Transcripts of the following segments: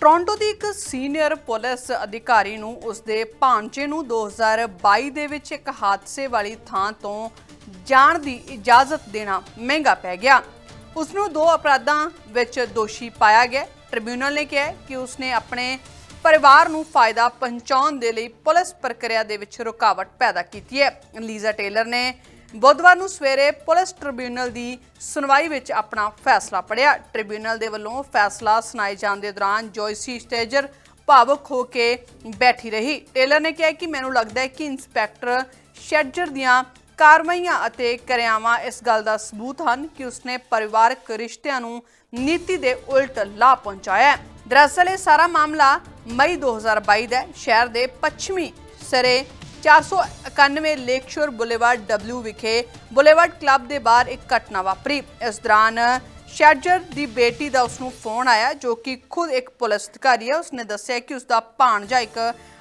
Toronto ਦੀ ਇੱਕ senior police ਅਧਿਕਾਰੀ ਨੂੰ ਉਸਦੇ ਭਾਂਜੇ ਨੂੰ 2022 ਦੇ ਵਿੱਚ ਇੱਕ ਹਾਦਸੇ ਵਾਲੀ ਥਾਂ ਤੋਂ ਜਾਣ ਦੀ ਇਜਾਜ਼ਤ ਦੇਣਾ ਮਹਿੰਗਾ ਪੈ ਗਿਆ। ਉਸ ਨੂੰ ਦੋ ਅਪਰਾਧਾਂ ਵਿੱਚ ਦੋਸ਼ੀ ਪਾਇਆ ਗਿਆ। ਟ੍ਰਿਬਿਊਨਲ ਨੇ ਕਿਹਾ ਕਿ ਉਸਨੇ ਆਪਣੇ ਪਰਿਵਾਰ ਨੂੰ ਫਾਇਦਾ ਪਹੁੰਚਾਉਣ ਦੇ ਲਈ ਪੁਲਿਸ ਪ੍ਰਕਿਰਿਆ ਦੇ ਵਿੱਚ ਰੁਕਾਵਟ ਪੈਦਾ ਕੀਤੀ ਹੈ। ਲੀਜ਼ਾ ਟੇਲਰ ਨੇ ਬੁੱਧਵਾਰ ਨੂੰ ਸਵੇਰੇ ਪੁਲਿਸ ਟ੍ਰਿਬਿਊਨਲ ਦੀ ਸੁਣਵਾਈ ਵਿੱਚ ਆਪਣਾ ਫੈਸਲਾ ਪੜਿਆ। ਟ੍ਰਿਬਿਊਨਲ ਦੇ ਵੱਲੋਂ ਫੈਸਲਾ ਸੁਣਾਏ ਜਾਣ ਦੇ ਦੌਰਾਨ ਜੋਇਸੀ ਸਟੇਜਰ ਭਾਵੁਕ ਹੋ ਕੇ ਬੈਠੀ ਰਹੀ। ਟੇਲਰ ਨੇ ਕਿਹਾ ਕਿ ਮੈਨੂੰ ਲੱਗਦਾ ਹੈ ਕਿ ਇੰਸਪੈਕਟਰ ਸ਼ੈਡਜਰ ਦੀਆਂ ਕਾਰਵਾਈਆਂ ਅਤੇ ਕਿਰਿਆਵਾਂ ਇਸ ਗੱਲ ਦਾ ਸਬੂਤ ਹਨ ਕਿ ਉਸਨੇ ਪਰਿਵਾਰਕ ਰਿਸ਼ਤਿਆਂ ਨੂੰ ਨੀਤੀ ਦੇ ਉਲਟ ਲਾ ਪਹੁੰਚਾਇਆ ਦਰਅਸਲ ਇਹ ਸਾਰਾ ਮਾਮਲਾ ਮਈ 2022 ਦਾ ਸ਼ਹਿਰ ਦੇ ਪੱਛਮੀ ਸਰੇ 491 ਲੇਕਸ਼ੋਰ ਬੁਲੇਵਾਰਡ W ਵਿਖੇ ਬੁਲੇਵਾਰਡ ਕਲੱਬ ਦੇ ਬਾਹਰ ਇੱਕ ਘਟਨਾ ਵਾਪਰੀ। ਇਸ ਦੌਰਾਨ ਸ਼ੈਡਜਰ ਦੀ ਬੇਟੀ ਦਾ ਉਸ ਨੂੰ ਫੋਨ ਆਇਆ, ਜੋ ਕਿ ਖੁਦ ਇੱਕ ਪੁਲਿਸ ਅਧਿਕਾਰੀ ਹੈ। ਉਸਨੇ ਦੱਸਿਆ ਕਿ ਉਸ ਦਾ ਭਾਣਜਾ ਇੱਕ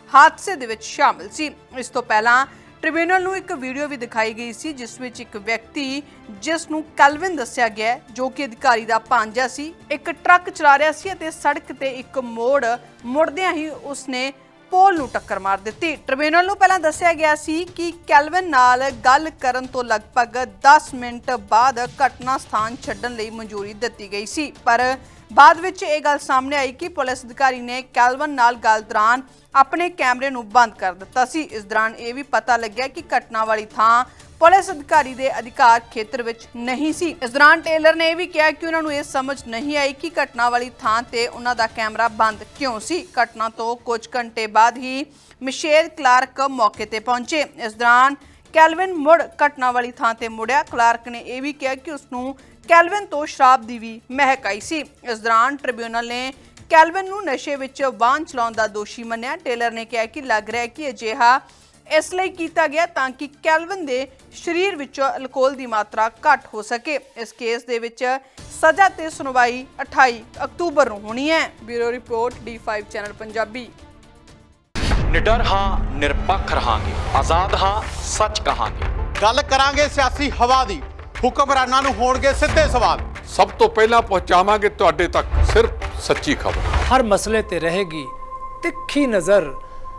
ਹਾਦਸੇ ਦੇ ਵਿੱਚ ਸ਼ਾਮਿਲ ਸੀ। ਇਸ ਤੋਂ ਪਹਿਲਾਂ ਟ੍ਰਿਬਿਊਨਲ ਨੂੰ ਇੱਕ ਵੀਡੀਓ ਵੀ ਦਿਖਾਈ ਗਈ ਸੀ, ਜਿਸ ਵਿੱਚ ਇੱਕ ਵਿਅਕਤੀ ਜਿਸ ਨੂੰ ਕੈਲਵਿਨ ਦੱਸਿਆ ਗਿਆ ਜੋ ਕਿ ਅਧਿਕਾਰੀ ਦਾ ਭਾਂਜਾ ਸੀ, ਇੱਕ ਟਰੱਕ ਚਲਾ ਰਿਹਾ ਸੀ ਅਤੇ ਸੜਕ ਤੇ ਇੱਕ ਮੋੜ ਮੁੜਦਿਆਂ ਹੀ ਉਸਨੇ ਪੋਲ ਨੂੰ ਟੱਕਰ ਮਾਰ ਦਿੱਤੀ। ਟ੍ਰਿਬਿਊਨਲ ਨੂੰ ਪਹਿਲਾਂ ਦੱਸਿਆ ਗਿਆ ਸੀ ਕਿ ਕੈਲਵਿਨ ਨਾਲ ਗੱਲ ਕਰਨ ਤੋਂ ਲਗਭਗ 10 ਮਿੰਟ ਬਾਅਦ ਘਟਨਾ ਸਥਾਨ ਛੱਡਣ ਲਈ ਮਨਜ਼ੂਰੀ ਦਿੱਤੀ ਗਈ ਸੀ। ਪਰ ਬਾਅਦ ਵਿੱਚ ਇਹ ਗੱਲ ਸਾਹਮਣੇ ਆਈ ਕਿ ਪੁਲਿਸ ਅਧਿਕਾਰੀ ਨੇ ਕੈਲਵਨ ਨਾਲ ਗੱਲ ਦੌਰਾਨ ਆਪਣੇ ਕੈਮਰੇ ਨੂੰ ਬੰਦ ਕਰ ਦਿੱਤਾ ਸੀ। ਇਸ ਦੌਰਾਨ ਇਹ ਵੀ ਪਤਾ ਲੱਗਿਆ ਕਿ ਘਟਨਾ ਵਾਲੀ ਥਾਂ ਪੁਲਿਸ ਅਧਿਕਾਰੀ ਦੇ ਅਧਿਕਾਰ ਖੇਤਰ ਵਿੱਚ ਨਹੀਂ ਸੀ। ਇਸ ਦੌਰਾਨ ਟੇਲਰ ਨੇ ਇਹ ਵੀ ਕਿਹਾ ਕਿ ਉਹਨਾਂ ਨੂੰ ਇਹ ਸਮਝ ਨਹੀਂ ਆਈ ਕਿ ਘਟਨਾ ਵਾਲੀ ਥਾਂ ਤੇ ਉਹਨਾਂ ਦਾ ਕੈਮਰਾ ਬੰਦ ਕਿਉਂ ਸੀ। ਘਟਨਾ ਤੋਂ ਕੁਝ ਘੰਟੇ ਬਾਅਦ ਹੀ ਮਿਸ਼ੇਲ ਕਲਾਰਕ ਮੌਕੇ ਤੇ ਪਹੁੰਚੇ। ਇਸ ਦੌਰਾਨ ਕੈਲਵਿਨ ਮੁੜ ਘਟਨਾ ਵਾਲੀ ਥਾਂ ਤੇ ਮੁੜਿਆ। ਕਲਾਰਕ ਨੇ ਇਹ ਵੀ ਕਿਹਾ ਕਿ ਉਸ ਨੂੰ ਕੈਲਵਿਨ ਤੋਂ ਸ਼ਰਾਬ ਦੀ ਵੀ ਮਹਿਕ ਆਈ ਸੀ। ਇਸ ਦੌਰਾਨ ਟ੍ਰਿਬਿਊਨਲ ਨੇ ਕੈਲਵਿਨ ਨੂੰ ਨਸ਼ੇ ਵਿੱਚ ਵਾਹਨ ਚਲਾਉਣ ਦਾ ਦੋਸ਼ੀ ਮੰਨਿਆ। ਟੇਲਰ ਨੇ ਕਿਹਾ ਕਿ ਲੱਗ ਰਿਹਾ ਹੈ ਕਿ ਅਜਿਹਾ ਇਸ ਲਈ ਕੀਤਾ ਗਿਆ ਤਾਂ ਕਿ ਕੈਲਵਿਨ ਦੇ ਸਰੀਰ ਵਿੱਚੋਂ ਅਲਕੋਹਲ ਦੀ ਮਾਤਰਾ ਘੱਟ ਹੋ ਸਕੇ। ਇਸ ਕੇਸ ਦੇ ਵਿੱਚ ਸਜ਼ਾ ਤੇ ਸੁਣਵਾਈ 28 ਅਕਤੂਬਰ ਨੂੰ ਹੋਣੀ ਹੈ। Bureau report D5 channel Punjabi. ਨਿਡਰ ਹਾਂ ਨਿਰਪੱਖ ਰਹਾਂਗੇ। ਆਜ਼ਾਦ ਹਾਂ ਸੱਚ ਕਹਾਂਗੇ। ਗੱਲ ਕਰਾਂਗੇ ਸਿਆਸੀ ਹਵਾ ਦੀ। ਹੁਕਮਰਾਨਾਂ ਨੂੰ ਹੋਣਗੇ ਸਿੱਧੇ ਸਵਾਲ। ਸਭ ਤੋਂ ਪਹਿਲਾਂ ਪਹੁੰਚਾਵਾਂਗੇ ਤੁਹਾਡੇ ਤੱਕ। ਸਿਰਫ ਸੱਚੀ ਖਬਰ। ਹਰ ਮਸਲੇ ਤੇ ਰਹੇਗੀ ਤਿੱਖੀ ਨਜ਼ਰ।